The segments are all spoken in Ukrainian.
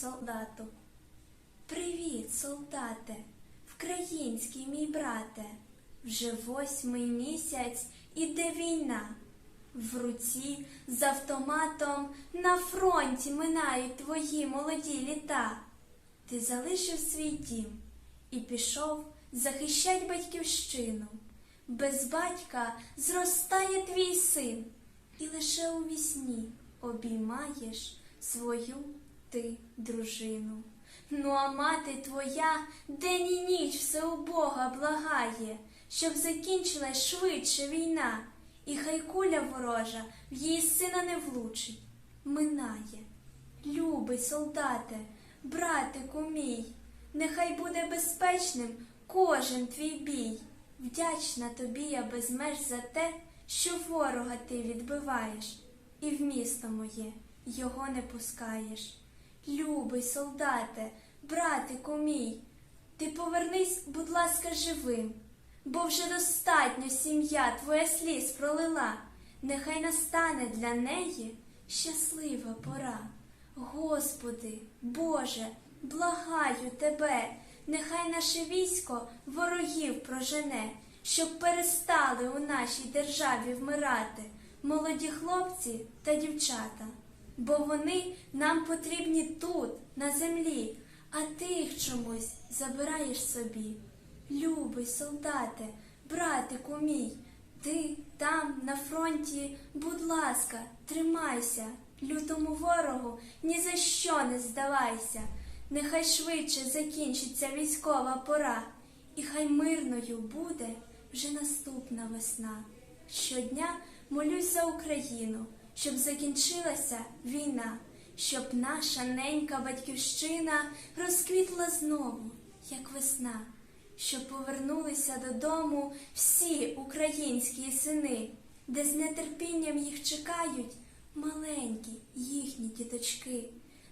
солдату. Привіт, солдате, вкраїнський мій брате. Вже восьмий місяць іде війна. В руці з автоматом на фронті минають твої молоді літа. Ти залишив свій дім і пішов захищать батьківщину. Без батька зростає твій син, і лише у вісні обіймаєш свою ти дружину. Ну, а мати твоя день і ніч все у Бога благає, щоб закінчилась швидше війна, і хай куля ворожа в її сина не влучить, минає. Любий солдате, братику мій, нехай буде безпечним кожен твій бій. Вдячна тобі я без меж за те, що ворога ти відбиваєш, і в місто моє його не пускаєш. Любий солдате, братику мій, ти повернись, будь ласка, живим, бо вже достатньо сім'я твоя сліз пролила, нехай настане для неї щаслива пора. Господи, Боже, благаю тебе, нехай наше військо ворогів прожене, щоб перестали у нашій державі вмирати молоді хлопці та дівчата, бо вони нам потрібні тут, на землі, а ти їх чомусь забираєш собі. Любий солдате, братику мій, ти там на фронті, будь ласка, тримайся, лютому ворогу ні за що не здавайся. Нехай швидше закінчиться військова пора, і хай мирною буде вже наступна весна. Щодня молюсь за Україну, щоб закінчилася війна, щоб наша ненька батьківщина розквітла знову, як весна, щоб повернулися додому всі українські сини, де з нетерпінням їх чекають маленькі їхні діточки,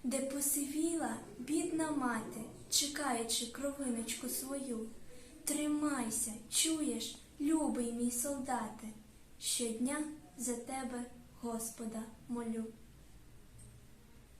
де посивіла бідна мати, чекаючи кровиночку свою. Тримайся, чуєш, любий мій солдате, щодня за тебе, Господа, молю.